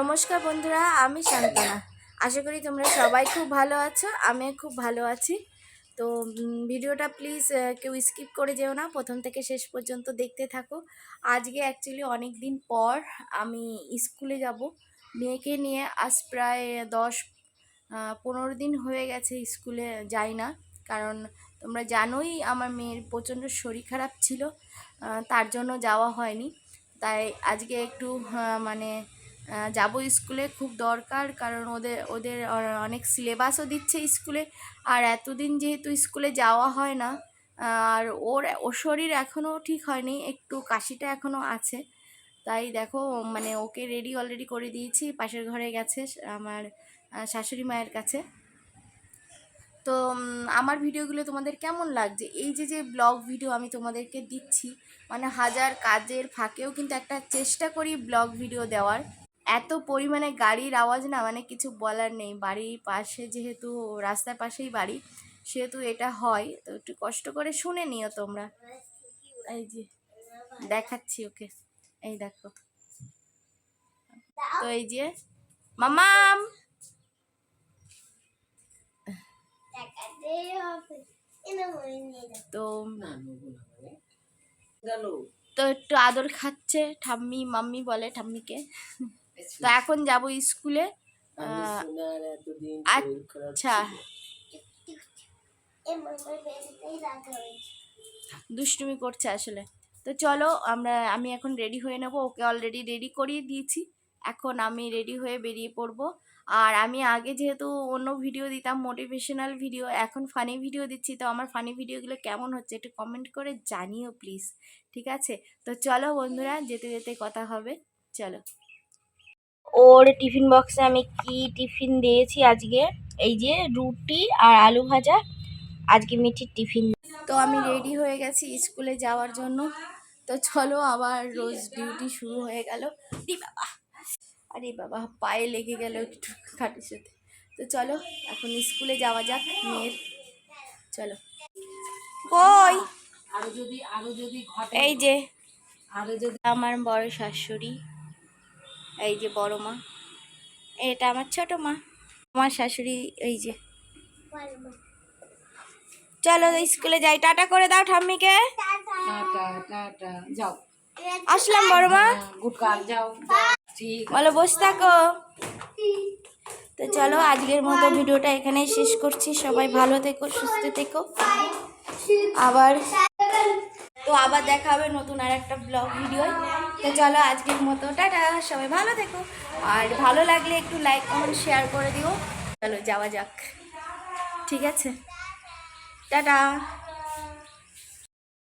নমস্কার বন্ধুরা, আমি শান্তনা। আশা করি তোমরা সবাই খুব ভালো আছো আমি খুব ভালো আছি। তো ভিডিওটা প্লিজ কেউ স্কিপ করে যেও না, প্রথম থেকে শেষ পর্যন্ত দেখতে থাকো। আজকে অ্যাকচুয়ালি অনেক দিন পর আমি স্কুলে যাব। মেয়েকে নিয়ে আজ প্রায় দশ পনেরো দিন হয়ে গেছে স্কুলে যাই না। কারণ তোমরা জানোই আমার মেয়ের প্রচণ্ড শরীর খারাপ ছিল তার জন্য যাওয়া হয়নি। তাই আজকে একটু মানে যাব স্কুলে খুব দরকার, কারণ ওদের ওদের অনেক সিলেবাসও দিচ্ছে স্কুলে। আর এতদিন যেহেতু স্কুলে যাওয়া হয় না আর ওর ওর শরীর এখনও ঠিক হয়নি, একটু কাশিটা এখনও আছে। তাই দেখো মানে ওকে রেডি অলরেডি করে দিয়েছি, পাশের ঘরে গেছে আমার শাশুড়ি মায়ের কাছে। তো আমার ভিডিওগুলো তোমাদের কেমন লাগছে? এই যে যে ব্লগ ভিডিও আমি তোমাদেরকে দিচ্ছি মানে হাজার কাজের ফাঁকেও কিন্তু একটা চেষ্টা করি ব্লগ ভিডিও দেওয়ার। এত পরিমাণে গাড়ির আওয়াজ না মানে কিছু বলার নেই। বাড়ির পাশে যেহেতু, রাস্তার পাশেই বাড়ি, সেহেতু এটা হয়। তো একটু কষ্ট করে শুনে নিও তোমরা। এই যে, দেখাচ্ছি ওকে। এই দেখো। তো এই যে মামাম তো তো একটু আদর খাচ্ছে ঠাম্মি, মাম্মি বলে ঠাম্মিকে। তো এখন যাব স্কুলে আচ্ছা। দুষ্টুমি করছে আসলে। তো চলো আমরা আমি এখন রেডি হয়ে নেব। ওকে অলরেডি রেডি করিয়ে দিয়েছি। এখন আমি রেডি হয়ে বেরিয়ে পড়ব। আর আমি আগে যেহেতু অন্য ভিডিও দিতাম মোটিভেশনাল ভিডিও এখন ফানি ভিডিও দিচ্ছি তো আমার ফানি ভিডিওগুলো কেমন হচ্ছে একটু কমেন্ট করে জানিও প্লিজ ঠিক আছে? তো চলো বন্ধুরা যেতে যেতে কথা হবে। চলো। ওর টিফিন বক্সে আমি কি টিফিন দিয়েছি আজকে? এই যে রুটি আর আলু ভাজা আজকে মিঠির টিফিন। তো আমি রেডি হয়ে গেছি স্কুলে যাওয়ার জন্য। তো চলো আবার রোজ ডিউটি শুরু হয়ে গেল। দি বাবা আরে বাবা পায়ে লেগে গেল একটু খাটের সাথে। তো চলো এখন স্কুলে যাওয়া যাক মেয়ের। চলো। কই? আরও যদি আরও যদি ঘটে এই যে আরও যদি আমার বড় শাশুড়ি। এই যে বড় মা। এটা আমার ছোট মা। আমার শাশুড়ি এই যে। চলো স্কুলে যাই। টাটা করে দাও ঠাম্মিকে। যাও। আসলাম বড় মা। যাও। বলো বসে থাকো। তো চলো আজকের মতো ভিডিওটা এখানেই শেষ করছি। সবাই ভালো থেকো সুস্থ থেকো। আবার তো আবার দেখা হবে নতুন আর একটা ব্লগ ভিডিও তো চলো আজকের মতো, টাটা, সবাই ভালো থেকো। আর ভালো লাগলে একটু লাইক কমেন্ট শেয়ার করে দিও। চলো যাওয়া যাক। ঠিক আছে? টাটা।